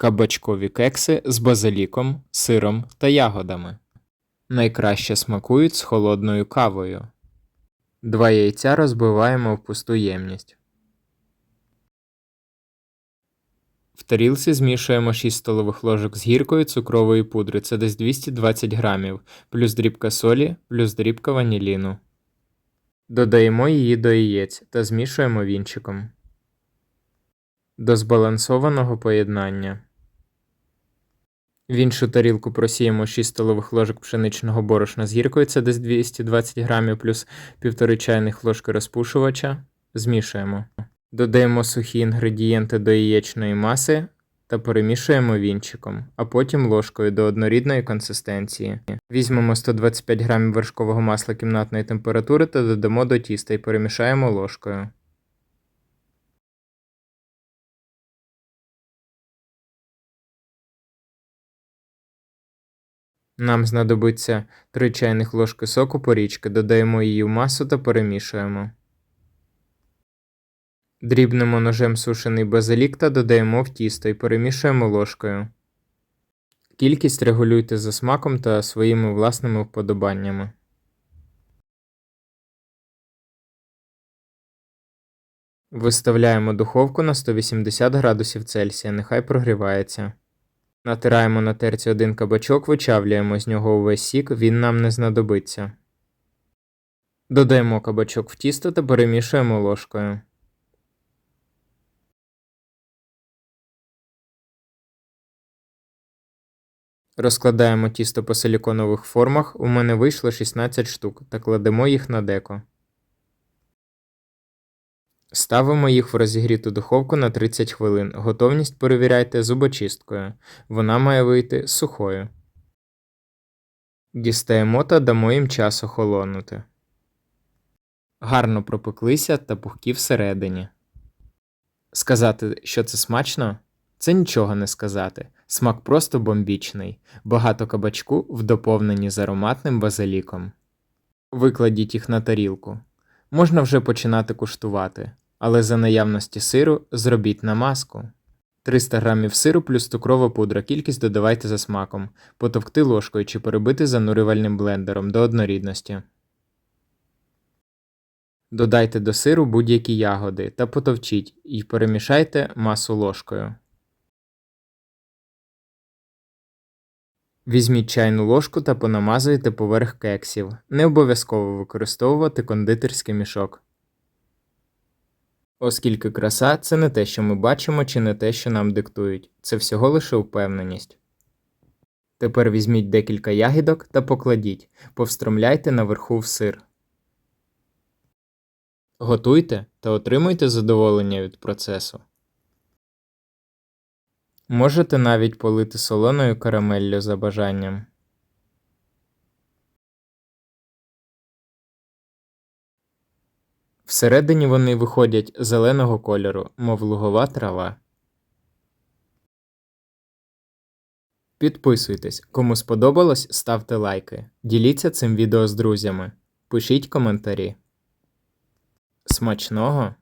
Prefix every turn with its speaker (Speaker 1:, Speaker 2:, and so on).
Speaker 1: Кабачкові кекси з базиліком, сиром та ягодами. Найкраще смакують з холодною кавою. Два яйця розбиваємо в пусту ємність. В тарілці змішуємо 6 столових ложок з гіркою цукрової пудри, це десь 220 грамів, плюс дрібка солі, плюс дрібка ваніліну. Додаємо її до яєць та змішуємо вінчиком. До збалансованого поєднання. В іншу тарілку просіємо 6 столових ложок пшеничного борошна з гіркою, це десь 220 грамів, плюс 1,5 чайних ложки розпушувача. Змішуємо. Додаємо сухі інгредієнти до яєчної маси та перемішуємо вінчиком, а потім ложкою до однорідної консистенції. Візьмемо 125 грамів вершкового масла кімнатної температури та додамо до тіста і перемішаємо ложкою. Нам знадобиться 3 чайних ложки соку порічки, додаємо її в масу та перемішуємо. Дрібнемо ножем сушений базилік та додаємо в тісто і перемішуємо ложкою. Кількість регулюйте за смаком та своїми власними вподобаннями. Виставляємо духовку на 180 градусів Цельсія, нехай прогрівається. Натираємо на терці один кабачок, вичавлюємо з нього увесь сік, він нам не знадобиться. Додаємо кабачок в тісто та перемішуємо ложкою. Розкладаємо тісто по силіконових формах. У мене вийшло 16 штук та кладемо їх на деко. Ставимо їх в розігріту духовку на 30 хвилин. Готовність перевіряйте зубочисткою. Вона має вийти сухою. Дістаємо та дамо їм час охолонути. Гарно пропеклися та пухкі всередині. Сказати, що це смачно? Це нічого не сказати. Смак просто бомбічний. Багато кабачку в доповненні з ароматним базиліком. Викладіть їх на тарілку. Можна вже починати куштувати, але за наявності сиру зробіть намазку. 300 г сиру плюс цукрова пудра, кількість додавайте за смаком, потовкти ложкою чи перебити занурювальним блендером до однорідності. Додайте до сиру будь-які ягоди та потовчіть і перемішайте масу ложкою. Візьміть чайну ложку та понамазуйте поверх кексів. Не обов'язково використовувати кондитерський мішок. Оскільки краса це не те, що ми бачимо, чи не те, що нам диктують, це всього лише впевненість. Тепер візьміть декілька ягідок та покладіть, повстромляйте наверху в сир. Готуйте та отримуйте задоволення від процесу. Можете навіть полити солоною карамеллю за бажанням. Всередині вони виходять зеленого кольору, мов лугова трава. Підписуйтесь, кому сподобалось, ставте лайки. Діліться цим відео з друзями. Пишіть коментарі. Смачного!